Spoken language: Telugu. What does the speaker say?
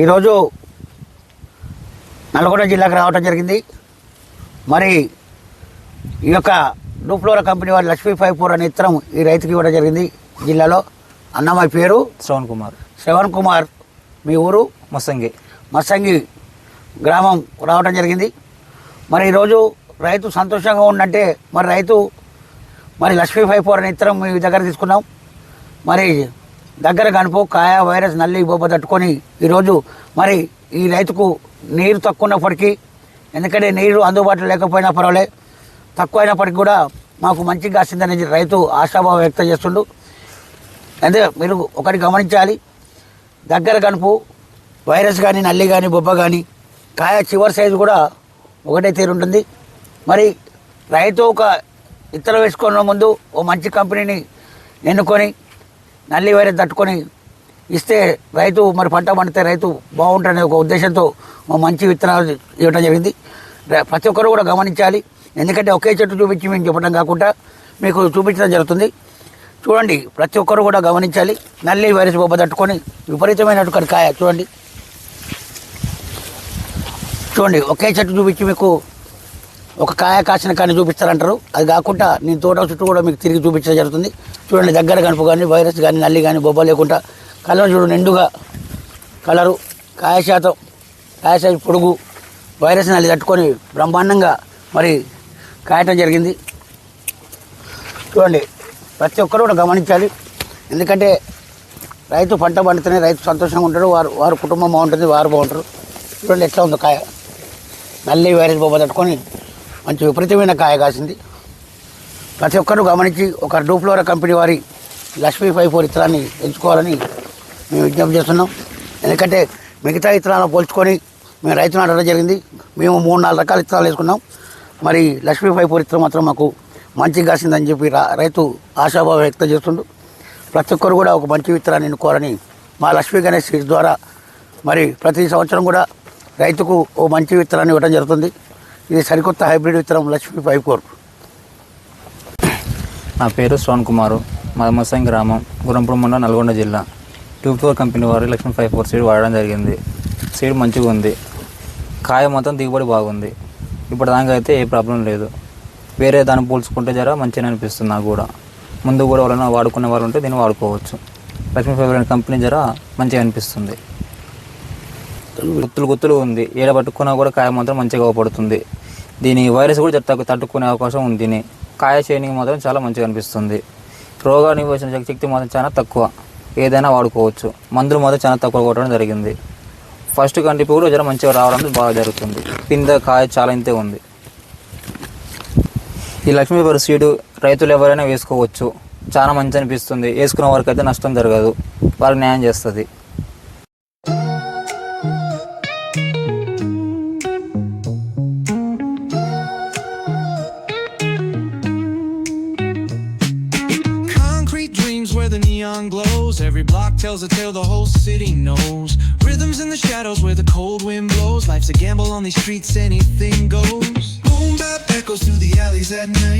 ఈరోజు నల్గొండ జిల్లాకు రావడం జరిగింది. మరి ఈ యొక్క డూప్లోరా కంపెనీ వారి లక్ష్మీ ఫైవ్ ఫోర్ అనే ఇత్తనం ఈ రైతుకి ఇవ్వడం జరిగింది జిల్లాలో. అన్నమ్మ పేరు? శ్రవణ్ కుమార్. శ్రవణ్ కుమార్. మీ ఊరు? మొసంగి మస్సంగి గ్రామం రావడం జరిగింది. మరి ఈరోజు రైతు సంతోషంగా ఉండంటే మరి రైతు మరి లక్ష్మీ ఫైవ్ ఫోర్ అనే ఇత్తనం మీ దగ్గర తీసుకున్నాం. మరి దగ్గర కనుపు కాయ వైరస్ నల్లి బొబ్బ తట్టుకొని ఈరోజు మరి ఈ రైతుకు నీరు తక్కువ ఉన్నప్పటికీ ఎందుకంటే నీరు అందుబాటులో లేకపోయినా పర్వాలే. తక్కువ అయినప్పటికీ కూడా మాకు మంచిగా కాసిందని రైతు ఆశాభావం వ్యక్తం చేస్తుండు. అంటే మీరు ఒకటి గమనించాలి దగ్గర కనుపు వైరస్ కానీ నల్లి కానీ బొబ్బ కానీ కాయ చివరి సైజు కూడా ఒకటే తీరు ఉంటుంది. మరి రైతు ఒక ఇతర వేసుకున్న ముందు ఓ మంచి కంపెనీని ఎన్నుకొని నల్లి వైరస్ తట్టుకొని ఇస్తే రైతు మరి పంట పండితే రైతు బాగుంటుందనే ఒక ఉద్దేశంతో మంచి విత్తనాలు ఇవ్వడం జరిగింది. ప్రతి ఒక్కరు కూడా గమనించాలి. ఎందుకంటే ఒకే చెట్టు చూపించి మేము చెప్పడం కాకుండా మీకు చూపించడం జరుగుతుంది. చూడండి ప్రతి ఒక్కరు కూడా గమనించాలి. నల్లి వైరస్ బొబ్బ తట్టుకొని విపరీతమైనటువంటి కాయ చూడండి. చూడండి ఒకే చెట్టు చూపించి మీకు ఒక కాయ కాసిన కానీ చూపిస్తారంటారు. అది కాకుండా నేను తోట చుట్టూ కూడా మీకు తిరిగి చూపించడం జరుగుతుంది. చూడండి దగ్గర కనుపు కానీ వైరస్ కానీ నల్లి కానీ బొబ్బ లేకుండా కలర్ చూడు నిండుగా. కలరు కాయ శాతం కాయ శాతం పొడుగు వైరస్ నల్లి తట్టుకొని బ్రహ్మాండంగా మరి కాయటం జరిగింది. చూడండి ప్రతి ఒక్కరు కూడా గమనించాలి. ఎందుకంటే రైతు పంట పండితేనే రైతు సంతోషంగా ఉంటాడు. వారు వారు కుటుంబం బాగుంటుంది వారు బాగుంటారు. చూడండి ఎట్లా ఉందో కాయ. నల్లి వైరస్ బొబ్బ తట్టుకొని మంచి విపరీతమైన కాయ కాసింది. ప్రతి ఒక్కరు గమనించి ఒక డూప్లోరా కంపెనీ వారి లక్ష్మీ ఫైవ్ ఫోర్ ఇత్తనాన్ని ఎంచుకోవాలని మేము విజ్ఞప్తి చేస్తున్నాం. ఎందుకంటే మిగతా ఇత్తనాలను పోల్చుకొని మేము రైతు నాటడం జరిగింది. మేము మూడు నాలుగు రకాల ఇత్తనాలు వేసుకున్నాం. మరి లక్ష్మీ ఫైవ్ ఫోర్ ఇత్తనం మాత్రం మాకు మంచిగా కాసిందని చెప్పి రైతు ఆశాభావం వ్యక్తం చేస్తుండు. ప్రతి ఒక్కరు కూడా ఒక మంచి విత్తనాన్ని ఎన్నుకోవాలని మా లక్ష్మీ గణేష్ ద్వారా మరి ప్రతి సంవత్సరం కూడా రైతుకు ఓ మంచి విత్తనాన్ని ఇవ్వడం జరుగుతుంది. ఇది సరికొత్త హైబ్రిడ్ విత్తనం లక్ష్మీ ఫైవ్ ఫోర్ నా పేరు శ్రవణ్ కుమార్. మదమసాయి గ్రామం గురంపురం మండలం నల్గొండ జిల్లా. టూ ఫోర్ కంపెనీ వారు లక్ష్మీ ఫైవ్ ఫోర్ సీడ్ వాడడం జరిగింది. సీడ్ మంచిగా ఉంది. కాయ మొత్తం దిగుబడి బాగుంది. ఇప్పుడు దానికి అయితే ఏ ప్రాబ్లం లేదు. వేరే దాన్ని పోల్చుకుంటే జర మంచిగా అనిపిస్తుంది నాకు కూడా. ముందు కూడా ఎవరైనా వాడుకునే వాళ్ళు ఉంటే దీన్ని వాడుకోవచ్చు. లక్ష్మీ ఫైవ్ కంపెనీ జర మంచిగా అనిపిస్తుంది. గుత్తులు గుత్తులు ఉంది. ఏడ పట్టుకున్నా కూడా కాయ మాత్రం మంచిగా అవపడుతుంది దీని వైరస్ కూడా తట్టు తట్టుకునే అవకాశం ఉంది. దీని కాయ షైనింగ్ మాత్రం చాలా మంచిగా అనిపిస్తుంది. రోగా నివారణ శక్తి- శక్తి మాత్రం చాలా తక్కువ. ఏదైనా వాడుకోవచ్చు. మందులు మాత్రం చాలా తక్కువ కొట్టడం జరిగింది. ఫస్ట్ కంటిపు కూడా జ్వరం మంచిగా రావడం బాగా జరుగుతుంది. పింద కాయ చాలా ఇంతే ఉంది. ఈ లక్ష్మీపూర్ సీడు రైతులు ఎవరైనా వేసుకోవచ్చు. చాలా మంచి అనిపిస్తుంది. వేసుకున్న వారికి అయితే నష్టం జరగదు. వాళ్ళకి న్యాయం చేస్తుంది. The neon glows. Every block tells a tale the whole city knows. Rhythms in the shadows where the cold wind blows. Life's a gamble on these streets, anything goes. Boom bap echoes through the alleys at night.